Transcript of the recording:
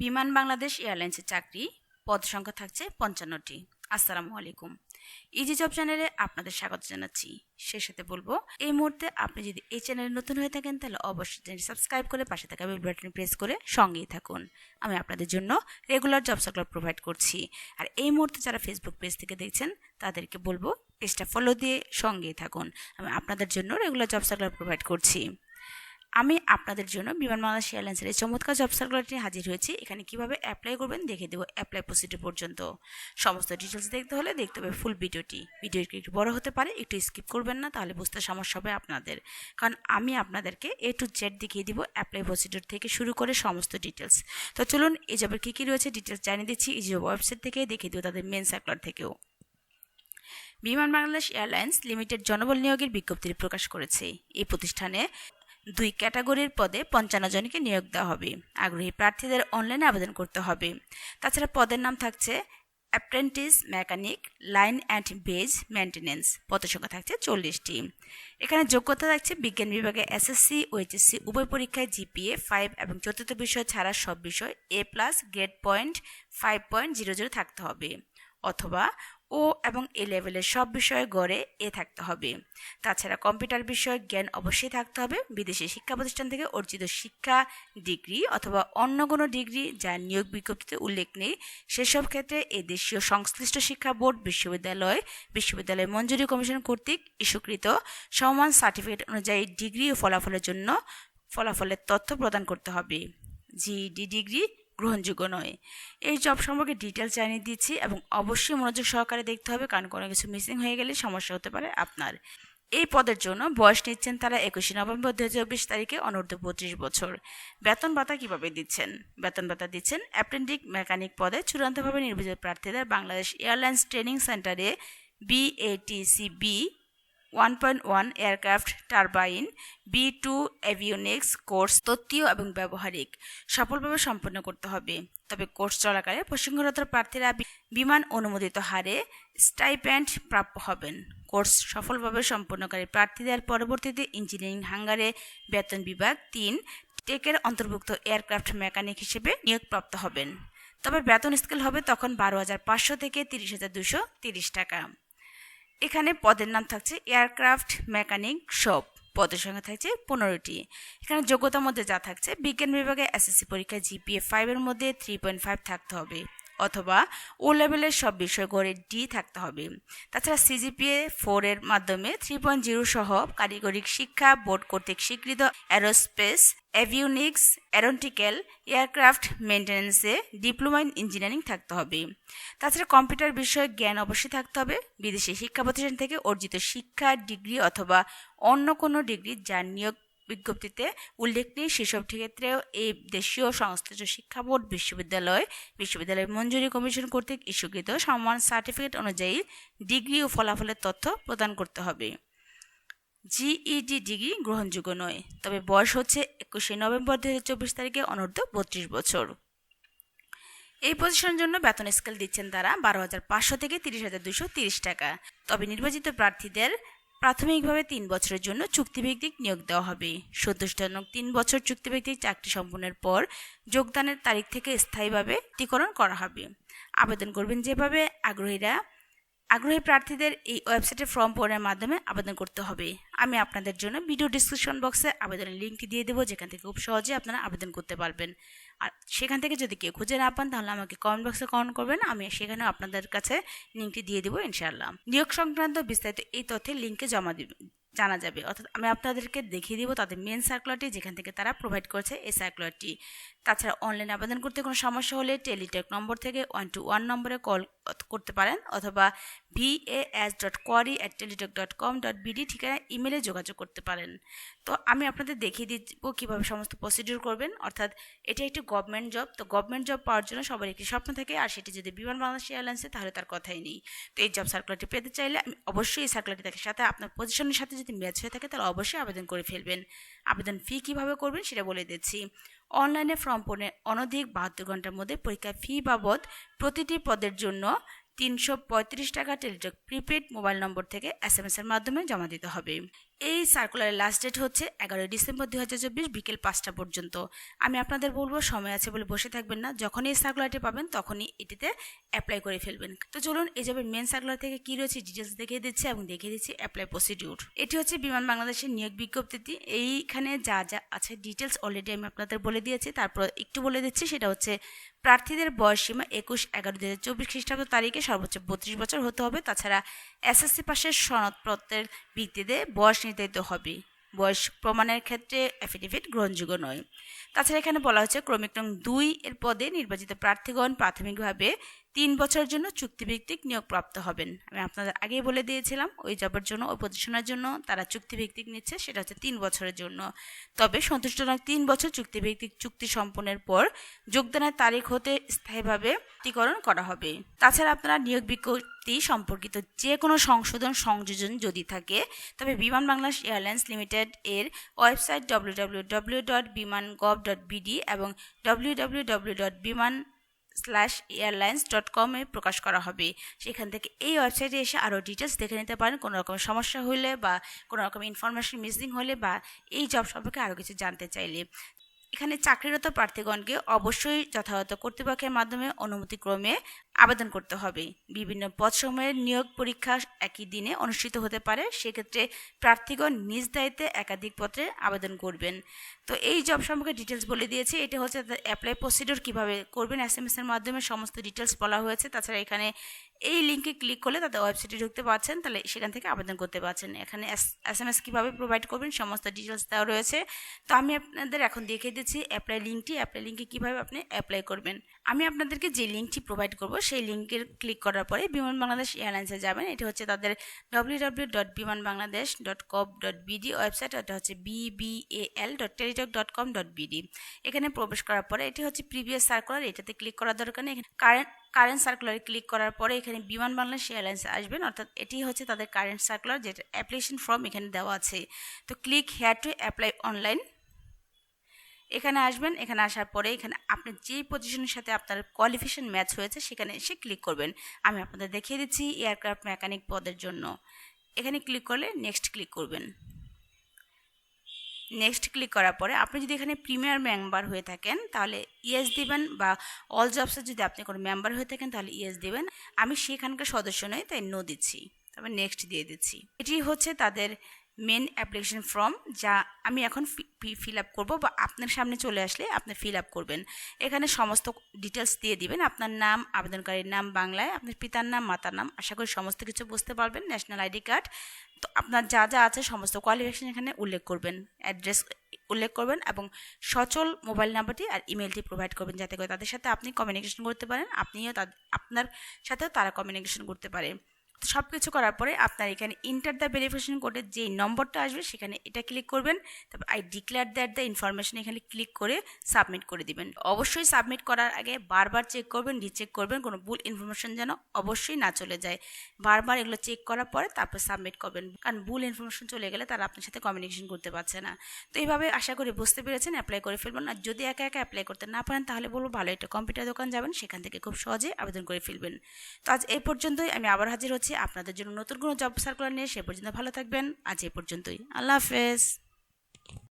বিমান বাংলাদেশ এয়ারলাইন্সের চাকরি, পদ সংখ্যা থাকছে পঞ্চান্নটি। আসসালামু আলাইকুম। ইজি জব চ্যানেলে আপনাদের স্বাগত জানাচ্ছি। সে সাথে বলব, এই মুহূর্তে আপনি যদি এই চ্যানেলে নতুন হয়ে থাকেন, তাহলে অবশ্যই চ্যানেল সাবস্ক্রাইব করে পাশে থাকা বেল বাটন প্রেস করে সঙ্গেই থাকুন। আমি আপনাদের জন্য রেগুলার জব সার্কুলার প্রোভাইড করছি। আর এই মুহূর্তে যারা ফেসবুক পেজ থেকে দেখছেন, তাদেরকে বলব পেজটা ফলো দিয়ে সঙ্গেই থাকুন। আমি আপনাদের জন্য রেগুলার জব সার্কুলার প্রোভাইড করছি। আমি আপনাদের জন্য বিমান বাংলাদেশ এয়ারলাইন্সের এই চমৎকার জব সার্কুলারটি হাজির হয়েছি। এখানে কীভাবে অ্যাপ্লাই করবেন দেখে দেবো অ্যাপ্লাই প্রসিডিউর পর্যন্ত। সমস্ত ডিটেলস দেখতে হলে দেখতে হবে ফুল ভিডিওটি ভিডিওটি একটু বড় হতে পারে, একটু স্কিপ করবেন না, তাহলে বুঝতে সমস্যা হবে আপনাদের। কারণ আমি আপনাদেরকে এ টু জেড দেখিয়ে দিব অ্যাপ্লাই প্রসিডিউর থেকে শুরু করে সমস্ত ডিটেলস তো চলুন, এই জবের কী কী রয়েছে ডিটেলস জানিয়ে দিচ্ছি, এই জব ওয়েবসাইট থেকে দেখিয়ে দেবো তাদের মেন সার্কুলার থেকেও। বিমান বাংলাদেশ এয়ারলাইন্স লিমিটেড জনবল নিয়োগের বিজ্ঞপ্তি প্রকাশ করেছে। এই প্রতিষ্ঠানে দুই ক্যাটাগরির পদে পঞ্চান্ন জনকে নিয়োগ দেওয়া হবে। আগ্রহী প্রার্থীদের অনলাইনে আবেদন করতে হবে। তাছাড়া পদের নাম থাকছে apprentice mechanic line and base maintenance পদসংখ্যা থাকছে চল্লিশটি। এখানে যোগ্যতা থাকছে বিজ্ঞান বিভাগে এসএসসি ও এইচএসসি উভয় পরীক্ষায় জিপিএ ফাইভ এবং চতুর্থ বিষয় ছাড়া সব বিষয় A plus grade point five point zero zero থাকতে হবে। অথবা ও এবং এ লেভেলের সব বিষয়ে গড়ে এ থাকতে হবে। তাছাড়া কম্পিউটার বিষয়ে জ্ঞান অবশ্যই থাকতে হবে। বিদেশি শিক্ষা প্রতিষ্ঠান থেকে অর্জিত শিক্ষা, ডিগ্রি অথবা অন্য কোনো ডিগ্রি যা নিয়োগ বিজ্ঞপ্তিতে উল্লেখ নেই, সেসব ক্ষেত্রে এ দেশীয় সংশ্লিষ্ট শিক্ষা বোর্ড, বিশ্ববিদ্যালয় বিশ্ববিদ্যালয় মঞ্জুরি কমিশন কর্তৃক ইস্যুকৃত সমান সার্টিফিকেট অনুযায়ী ডিগ্রি ও ফলাফলের জন্য ফলাফলের তথ্য প্রদান করতে হবে। জিডি ডিগ্রি গ্রহণযোগ্য নয়। এই জব সম্পর্কে ডিটেল জানিয়ে দিচ্ছি এবং অবশ্যই মনোযোগ সহকারে দেখতে হবে, কারণ কোনো কিছু মিসিং হয়ে গেলে সমস্যা হতে পারে আপনার। এই পদের জন্য বয়স নিচ্ছেন তারা একুশে নভেম্বর দু হাজার চব্বিশ তারিখে, অনূর্ধ্ব পঁচিশ বছর। বেতন ভাতা কীভাবে দিচ্ছেন? বেতন ভাতা দিচ্ছেন অ্যাপেন্ডিক মেকানিক পদে চূড়ান্তভাবে নির্বাচিত প্রার্থীদের বাংলাদেশ এয়ারলাইন্স ট্রেনিং সেন্টারে BATCB 1.1 aircraft turbine B two avionics course তত্ত্বীয় এবং ব্যবহারিক, সফলভাবে সম্পন্ন করতে হবে। তবে কোর্স চলাকালে প্রশিক্ষণরত প্রার্থীরা বিমান অনুমোদিত হারে স্টাইপ্যান্ড প্রাপ্য হবেন। কোর্স সফলভাবে সম্পন্নকারী প্রার্থীদের পরবর্তীতে ইঞ্জিনিয়ারিং হাঙ্গারে বেতন বিভাগ তিন টেকের অন্তর্ভুক্ত এয়ারক্রাফট মেকানিক হিসেবে নিয়োগপ্রাপ্ত হবেন। তবে বেতন স্কেল হবে তখন বারো হাজার পাঁচশো থেকে তিরিশ হাজার দুশো তিরিশ টাকা। এখানে পদের নাম থাকছে এয়ারক্রাফট মেকানিক শপ পদের সংখ্যা থাকছে পনেরোটি। এখানে যোগ্যতার মধ্যে যা থাকছে, বিজ্ঞান বিভাগে এসএসসি পরীক্ষায় জিপিএ ফাইভের মধ্যে থ্রি পয়েন্ট ফাইভ থাকতে হবে। অথবা ও লেভেলের সব বিষয় গড়ে ডি থাকতে হবে। তাছাড়া সিজিপিএ ফোরের মাধ্যমে থ্রি পয়েন্ট জিরো সহ কারিগরিক শিক্ষা, বোর্ড কর্তৃক স্বীকৃত অ্যারোস্পেস অ্যাভিউনিক্স অ্যারোনটিক্যাল এয়ারক্রাফট মেনটেন্যান্সে ডিপ্লোমা ইন ইঞ্জিনিয়ারিং থাকতে হবে। তাছাড়া কম্পিউটার বিষয়ে জ্ঞান অবশ্যই থাকতে হবে। বিদেশি শিক্ষা প্রতিষ্ঠান থেকে অর্জিত শিক্ষা, ডিগ্রি অথবা অন্য কোনো ডিগ্রি যার নিয়োগ বিজ্ঞপ্তিতে উল্লেখ নেই, সেসব ক্ষেত্রেও এই দেশীয় সংশ্লিষ্ট শিক্ষা বোর্ড, বিশ্ববিদ্যালয় বিশ্ববিদ্যালয় মঞ্জুরি কমিশন কর্তৃক ইস্যুকৃত সম্মান সার্টিফিকেট অনুযায়ী ডিগ্রি ও ফলাফলের তথ্য প্রদান করতে হবে। জিইডি ডিগ্রি গ্রহণযোগ্য নয়, তবে বয়স হচ্ছে একুশে নভেম্বর দু হাজার চব্বিশ তারিখে অনূর্ধ্ব বত্রিশ বছর। এই পজিশনের জন্য বেতন স্কেল দিচ্ছেন তারা বারো হাজার পাঁচশো থেকে তিরিশ হাজার দুশো তিরিশ টাকা। তবে নির্বাচিত প্রার্থীদের প্রাথমিকভাবে তিন বছরের জন্য চুক্তিভিত্তিক নিয়োগ দেওয়া হবে। সন্তোষজনক তিন বছর চুক্তিভিত্তিক চাকরি সম্পন্নের পর যোগদানের তারিখ থেকে স্থায়ীভাবে টিকরণ করা হবে। আবেদন করবেন যেভাবে আগ্রহীরা আগ্রহী প্রার্থীদের এই ওয়েবসাইটে ফর্ম পূরণের মাধ্যমে আবেদন করতে হবে। আমি আপনাদের জন্য ভিডিও ডিসক্রিপশন বক্সে আবেদনের লিঙ্কটি দিয়ে দেবো, যেখান থেকে খুব সহজে আপনারা আবেদন করতে পারবেন। আর সেখান থেকে যদি কেউ খুঁজে না পান, তাহলে আমাকে কমেন্ট বক্সে কমেন্ট করবেন, আমি সেখানেও আপনাদের কাছে লিঙ্কটি দিয়ে দেবো ইনশাআল্লাহ। নিয়োগ সংক্রান্ত বিস্তারিত এই তথ্যের লিঙ্কে জমা দিবে, জানা যাবে। অর্থাৎ আমি আপনাদেরকে দেখিয়ে দিব তাদের মেন সার্কুলারটি, যেখান থেকে তারা প্রোভাইড করেছে এই সার্কুলারটি। তাছাড়া অনলাইন আবেদন করতে কোনো সমস্যা হলে টেলিটেক নম্বর থেকে ওয়ান টু ওয়ান নম্বরে কল করতে পারেন অথবা VAS dot query at Teletalk dot com dot BD ঠিকানায় ইমেলে যোগাযোগ করতে পারেন। তো আমি আপনাদের দেখিয়ে দিব কীভাবে সমস্ত প্রসিডিউর করবেন। অর্থাৎ এটা একটি গভর্নমেন্ট জব তো গভর্নমেন্ট জব পাওয়ার জন্য সবার একটি স্বপ্ন থাকে আর সেটি যদি বিমান বাংলাদেশ এয়ারলাইন্সে তাহলে তার কথাই নেই। তো এই জব সার্কুলারটি পেতে চাইলে আমি অবশ্যই এই সার্কুলারটি থাকে সাথে আপনার পজিশনের সাথে যদি ম্যাচ হয়ে থাকে তাহলে অবশ্যই আবেদন করে ফেলবেন। আবেদন ফি কীভাবে করবেন সেটা বলে দিচ্ছি। অনলাইনে ফর্ম পূরণের অনধিক বাহাত্তর ঘণ্টার মধ্যে পরীক্ষা ফি বাবদ প্রতিটি পদের জন্য তিনশো পঁয়ত্রিশ টাকা টেলিটক প্রিপেড মোবাইল নম্বর থেকে এস এর মাধ্যমে জমা দিতে হবে। এই সার্কুলারের লাস্ট ডেট হচ্ছে এগারোই ডিসেম্বর দু হাজার চব্বিশ বিকেল পাঁচটা পর্যন্ত। আমি আপনাদের বলব, সময় আছে বলে বসে থাকবেন না। যখনই এই সার্কুলারটি পাবেন, তখনই এটিতে অ্যাপ্লাই করে ফেলবেন। তো চলুন, এই যাবে মেন সার্কুলার থেকে কী রয়েছে ডিটেলস দেখিয়ে দিচ্ছি এবং দেখিয়ে দিচ্ছি অ্যাপ্লাই প্রসিডিউর এটি হচ্ছে বিমান বাংলাদেশের নিয়োগ বিজ্ঞপ্তিটি। এইখানে যা যা আছে ডিটেলস অলরেডি আমি আপনাদের বলে দিয়েছি। তারপর একটু বলে দিচ্ছি, সেটা হচ্ছে প্রার্থীদের বয়স সীমা একুশ এগারো দু হাজার চব্বিশ খ্রিস্টাব্দ তারিখে সর্বোচ্চ বত্রিশ বছর হতে হবে। তাছাড়া এসএসসি পাশের সনদপত্রের ভিত্তিতে বয়স নির্ধারিত হবে। বয়স প্রমাণের ক্ষেত্রে অ্যাফিডেভিট গ্রহণযোগ্য নয়। তাছাড়া এখানে বলা হয়েছে, ক্রমিক নং দুই এর পদে নির্বাচিত প্রার্থীগণ প্রাথমিকভাবে তিন বছরের জন্য চুক্তিভিত্তিক নিয়োগপ্রাপ্ত হবেন। আমি আপনাদের আগেই বলে দিয়েছিলাম, ওই জবের জন্য, ওই পজিশনের জন্য তারা চুক্তিভিত্তিক নিচ্ছে, সেটা হচ্ছে তিন বছরের জন্য। তবে সন্তুষ্টজনক তিন বছর চুক্তিভিত্তিক চুক্তি সম্পন্নের পর যোগদানের তারিখ হতে স্থায়ীভাবে চুক্তিকরণ করা হবে। তাছাড়া আপনারা নিয়োগ বিজ্ঞপ্তি সম্পর্কিত যে কোনো সংশোধন সংযোজন যদি থাকে, তবে বিমান বাংলাদেশ এয়ারলাইন্স লিমিটেড এর website W W W dot Biman gov dot BD এবং W W W dot Biman slash airlines dot কমে প্রকাশ করা হবে। সেখান থেকে এই ওয়েবসাইটে এসে আরও ডিটেলস দেখে নিতে পারেন। কোনো রকম সমস্যা হলে বা কোনো রকম ইনফরমেশন মিসিং হলে বা এই জব সম্পর্কে আরও কিছু জানতে চাইলে। এখানে চাকরিরত প্রার্থীগণকে অবশ্যই যথাযথ কর্তৃপক্ষের মাধ্যমে অনুমতিক্রমে আবেদন করতে হবে। বিভিন্ন পদসমূহের নিয়োগ পরীক্ষা একই দিনে অনুষ্ঠিত হতে পারে। সেক্ষেত্রে প্রার্থীগণ নিজ দায়িত্বে একাধিক পত্রে আবেদন করবেন। তো এই জব সম্পর্কে ডিটেলস বলে দিয়েছে। এটা হচ্ছে অ্যাপ্লাই প্রসিডিওর কীভাবে করবেন। এস এম এর মাধ্যমে সমস্ত ডিটেলস বলা হয়েছে। তাছাড়া এখানে এই লিঙ্কে ক্লিক করলে তাদের ওয়েবসাইটে ঢুকতে পারছেন তাহলে সেখান থেকে আবেদন করতে পারছেন এখানে এস এম এস কীভাবে প্রোভাইড করবেন সমস্ত ডিটেলস দেওয়া রয়েছে। তো আমি আপনাদের এখন দেখিয়ে দিচ্ছি অ্যাপ্লাই লিঙ্কটি অ্যাপ্লাই লিঙ্কে কীভাবে আপনি অ্যাপ্লাই করবেন। আমি আপনাদেরকে যে লিঙ্কটি প্রোভাইড করব, সেই লিঙ্কের ক্লিক করার পরে বিমান বাংলাদেশ এয়ারলাইন্সে যাবেন। এটি হচ্ছে তাদের W W dot Biman Bangladesh dot gov dot BD website এটা হচ্ছে BBL dot Teletalk dot com dot BD এখানে প্রবেশ করার পরে এটি হচ্ছে প্রিভিয়াস সার্কুলার এটাতে ক্লিক করার দরকার নেই। কারেন্ট কারেন্ট সার্কুলারে ক্লিক করার পরে এখানে বিমান বাংলাদেশ এয়ারলাইন্স আসবেন, অর্থাৎ এটি হচ্ছে তাদের কারেন্ট সার্কুলার যেটা অ্যাপ্লিকেশন ফর্ম এখানে দেওয়া আছে। তো click here to apply online এখানে আসবেন, এখানে আসার পরে এখানে আপনি যে পজিশনের সাথে আপনার কোয়ালিফিকেশন ম্যাচ হয়েছে সেখানে এসে ক্লিক করবেন। আমি আপনাদের দেখিয়ে দিচ্ছি এয়ারক্রাফট মেকানিক পদের জন্য। এখানে ক্লিক করলে নেক্সট ক্লিক করবেন। নেক্সট ক্লিক করার পরে আপনি যদি এখানে প্রিমিয়ার মেম্বার হয়ে থাকেন, তাহলে ইয়েস দিবেন বা অল জবসে যদি আপনি কোনো মেম্বার হয়ে থাকেন, তাহলে ইয়েস দিবেন। আমি সেখানকার সদস্য নই, তাই নো দিচ্ছি। তারপর নেক্সট দিয়ে দিচ্ছি। এটি হচ্ছে তাদের মেন অ্যাপ্লিকেশন ফর্ম যা আমি এখন ফিল আপ করব বা আপনার সামনে চলে আসলে আপনি ফিল আপ করবেন। এখানে সমস্ত ডিটেলস দিয়ে দিবেন। আপনার নাম, আবেদনকারীর নাম, বাংলায়, আপনার পিতার নাম, মাতার নাম, আশা করি সমস্ত কিছু বুঝতে পারবেন। ন্যাশনাল আইডি কার্ড তো আপনার যা যা আছে সমস্ত কোয়ালিফিকেশন এখানে উল্লেখ করবেন। অ্যাড্রেস উল্লেখ করবেন এবং সচল মোবাইল নাম্বারটি আর ইমেলটি প্রোভাইড করবেন যাতে করে তাদের সাথে আপনি কমিউনিকেশন করতে পারেন। আপনিও আপনার সাথেও তারা কমিউনিকেশন করতে পারে। সব কিছু করার পরে আপনার এখানে ইন্টার দ্য ভেরিফিকেশন কোডের যেই নম্বরটা আসবে সেখানে এটা ক্লিক করবেন, তারপর I declare that the information এখানে ক্লিক করে সাবমিট করে দিবেন। অবশ্যই সাবমিট করার আগে বারবার চেক করবেন রিচেক করবেন, কোনো ভুল ইনফরমেশন যেন অবশ্যই না চলে যায়। বারবার এগুলো চেক করার পরে তারপর সাবমিট করবেন। কারণ ভুল ইনফরমেশন চলে গেলে তারা আপনার সাথে কমিউনিকেশন করতে পারছে না। তো এইভাবে আশা করি বুঝতে পেরেছেন অ্যাপ্লাই করে ফেলবেন। আর যদি একা একা অ্যাপ্লাই করতে না পারেন, তাহলে বলব ভালো একটা কম্পিউটার দোকান যাবেন, সেখান থেকে খুব সহজে আবেদন করে ফেলবেন। তো আজ এই পর্যন্তই, আমি আবার হাজির হচ্ছি আপনাদের জন্য নতুন কোনো জব সার্কুলার নিয়ে সে পর্যন্ত ভালো থাকবেন। আজ এ পর্যন্তই। আল্লাহ হাফেজ।